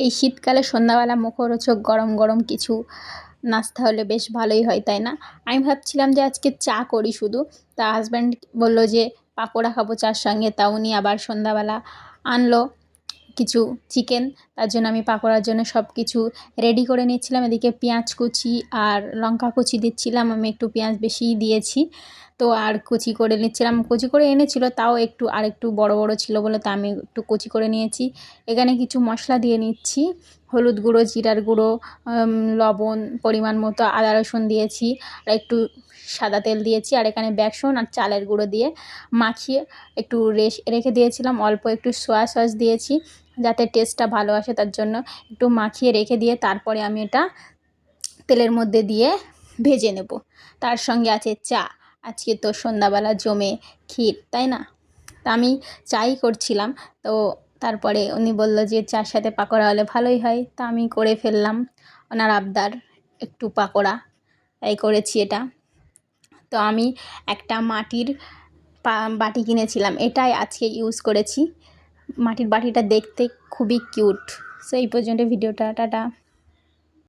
এই শীতকালে সন্ধ্যাবেলা মুখরোচক গরম গরম কিছু নাস্তা হলে বেশ ভালোই হয়, তাই না? আমি ভাবছিলাম যে আজকে চা করি শুধু। তা হাজব্যান্ড বলল যে পাকোড়া খাব চার সঙ্গে, তা উনি আবার সন্ধ্যাবেলা আনলো। কিছু চিকেন তার জন্য আমি পাকোড়ার জন্য সব কিছু রেডি করে নিচ্ছিলাম এদিকে পেঁয়াজ কুচি আর লঙ্কা কুচি দিচ্ছিলাম। আমি একটু পেঁয়াজ বেশিই দিয়েছি। তো আর কুচি করে নিচ্ছিলাম। কুচি করে এনেছিল, তাও একটু আর একটু বড় বড় ছিল বলে তা আমি একটু কুচি করে নিয়েছি। এখানে কিছু মশলা দিয়ে নিচ্ছি। হলুদ গুঁড়ো, জিরার গুঁড়ো লবণ, পরিমাণ মতো আদা রসুন দিয়েছি। আর একটু সাদা তেল দিয়েছি। আর এখানে বেসন আর চালের গুঁড়ো দিয়ে মাখিয়ে একটু রেখে দিয়েছিলাম। অল্প একটু সোয়া সস দিয়েছি। যাতে টেস্টটা ভালো আসে তার জন্য একটু মাখিয়ে রেখে দিয়ে তারপরে আমি এটা তেলের মধ্যে দিয়ে ভেজে নেব। তার সঙ্গে আছে চা। আজকে তো সন্ধ্যাবেলা জমে ক্ষীর, তাই না? তা আমি চাই করছিলাম, তো তারপরে উনি বলল যে চার সাথে পাকোড়া হলে ভালোই হয়। তা আমি করে ফেললাম, ওনার আবদার একটু পাকোড়া, তাই করেছি এটা। তো আমি একটা মাটির বাটি কিনেছিলাম, এটাই আজকে ইউজ করেছি। মাটির বাটিটা দেখতে খুবই কিউট। সো এই পর্যন্ত ভিডিওটা টাটা।